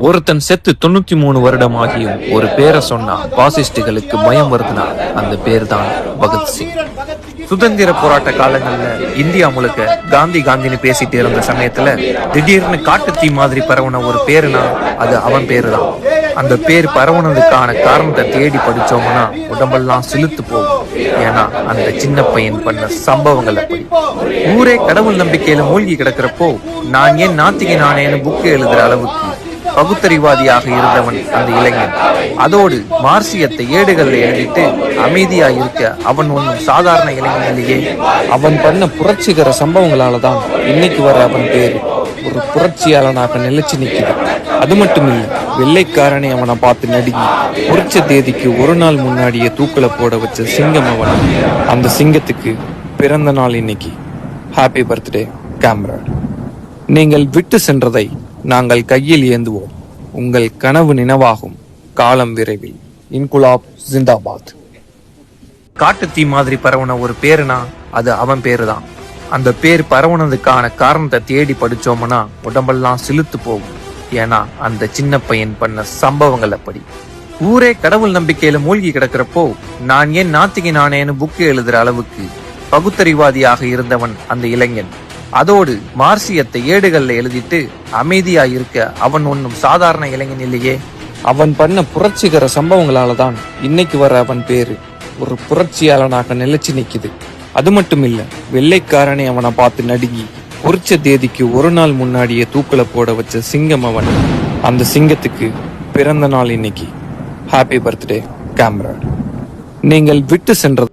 ஒருத்தன் செத்து தொண்ணூத்தி மூணு வருடம் ஆகியும் ஒரு பேரை சொன்னா பாசிஸ்டுகளுக்கு பயம் வருதுன்னா அந்த பேர் தான் பகத்சிங் சுதந்திர போராட்ட காலங்கள்ல இந்தியா முழுக்க காந்தி காந்தின்னு பேசிட்டு இருந்த சமயத்துல திடீர்னு காட்டுத்தீ மாதிரி பரவன ஒரு பேருனா அது அவன் பேரு தான் அந்த பேர் பரவுனதுக்கான காரணத்தை தேடி படிச்சோம்னா உடம்பெல்லாம் சிலுத்து போகும். ஏன்னா அந்த சின்ன பையன் பண்ண சம்பவங்களை அப்படி. ஊரே கடவுள் நம்பிக்கையில மூழ்கி கிடக்கிறப்போ நான் ஏன் நாத்திகை நானேன்னு புக்கு எழுதுற அளவுக்கு பகுத்தறிவாதியாக இருந்தவன் அந்த இளைஞன். அதோடு மார்சியத்தை ஏடுகளில் எழுதிட்டு அமைதியா இருக்க அவன் ஒன்றும் சாதாரண இளைஞன் இல்லையே. அவன் பண்ண புரட்சிகர சம்பவங்களால தான் இன்னைக்கு வர அவன் பேர் ஒரு புரட்சியாளனாக நிலைச்சு நிக்குது அது மட்டும் இல்லை வெள்ளைக்காரனை அவனை பார்த்து நடுங்கி குறிச்ச தேதிக்கு ஒரு நாள் முன்னாடியே தூக்கல போட வச்ச சிங்கம் அவன். அந்த சிங்கத்துக்கு பிறந்த நாள் இன்னைக்கு. ஹாப்பி பர்த்டே கேமரா நீங்கள் விட்டு சென்றதை நாங்கள் கையில் ஏந்துவோம். உங்கள் கனவு நினைவாகும். காலம் விரைவில். இன்குலாப் ஜிந்தாபாத். தீ மாதிரி பரவுன ஒரு பேருனா அது அவன் பேரு தான் அந்த பேர் பரவுனதுக்கான காரணத்தை தேடி படிச்சோம்னா உடம்பெல்லாம் சிலுத்து போகும். ஏன்னா அந்த சின்ன பையன் பண்ண சம்பவங்கள் அப்படி. ஊரே கடவுள் நம்பிக்கையில மூழ்கி கிடக்கிறப்போ நான் ஏன் நாத்திகை நானேன்னு புக்கு எழுதுற அளவுக்கு பகுத்தறிவாதியாக இருந்தவன் அந்த இளைஞன். அதோடு மார்சியத்தை ஏடுகள்ல எழுதிட்டு அமைதியா இருக்க அவன் ஒன்றும் சாதாரண இளைஞன் இல்லையே. அவன் பண்ண புரட்சிகர சம்பவங்களால தான் இன்னைக்கு வர அவன் பேரு ஒரு புரட்சியாளனாக நிலைச்சு நிக்குது. அது மட்டும் இல்ல வெள்ளைக்காரனை அவனை பார்த்து நடுங்கி குறிச்ச தேதிக்கு ஒரு நாள் முன்னாடியே தூக்கல போட வச்ச சிங்கம் அவன். அந்த சிங்கத்துக்கு பிறந்த நாள் இன்னைக்கு. ஹாப்பி பர்த்டே கேமரா நீங்கள் விட்டு சென்ற